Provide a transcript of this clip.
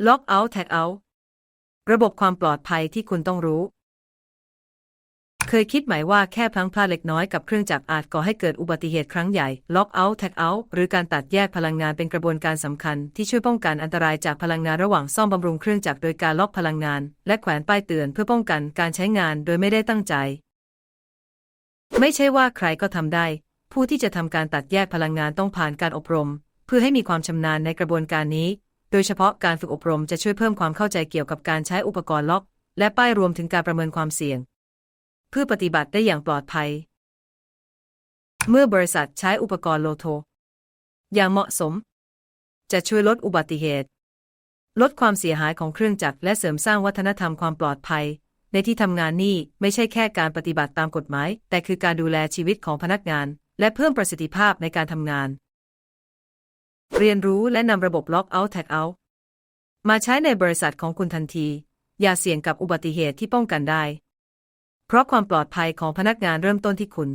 Lock out Tag out ระบบความปลอดภัยที่คุณต้องรู้ เคยคิดไหมว่าแค่พลั้งพลาดเล็กน้อยกับเครื่องจักรอาจก่อให้เกิดอุบัติเหตุครั้งใหญ่ Lock out Tag out หรือการตัดแยกพลังงานเป็นกระบวนการสำคัญ ที่ช่วยป้องกันอันตรายจากพลังงานระหว่างซ่อมบำรุงเครื่องจักรโดยการล็อกพลังงาน และแขวนป้ายเตือนเพื่อป้องกันการใช้งานโดยไม่ได้ตั้งใจ ไม่ใช่ว่าใครก็ทำได้ ผู้ที่จะทำการตัดแยกพลังงานต้องผ่านการอบรม เพื่อให้มีความชำนาญในกระบวนการนี้ โดยเฉพาะการฝึกอบรมจะช่วยเพิ่มความเข้าใจเกี่ยวกับการใช้อุปกรณ์ล็อก และป้ายรวมถึงการประเมินความเสี่ยง เพื่อปฏิบัติได้อย่างปลอดภัย เมื่อบริษัทใช้อุปกรณ์โลโท อย่างเหมาะสม จะช่วยลดอุบัติเหตุ ลดความเสียหายของเครื่องจักรและเสริมสร้างวัฒนธรรมความปลอดภัย ในที่ทำงานนี่ไม่ใช่แค่การปฏิบัติตามกฎหมาย แต่คือการดูแลชีวิตของพนักงาน และเพิ่มประสิทธิภาพในการทำงาน เรียนรู้และนำระบบ Lock Out Tag Out มาใช้ในบริษัทของคุณทันที อย่าเสี่ยงกับอุบัติเหตุที่ป้องกันได้ เพราะความปลอดภัยของพนักงานเริ่มต้นที่คุณ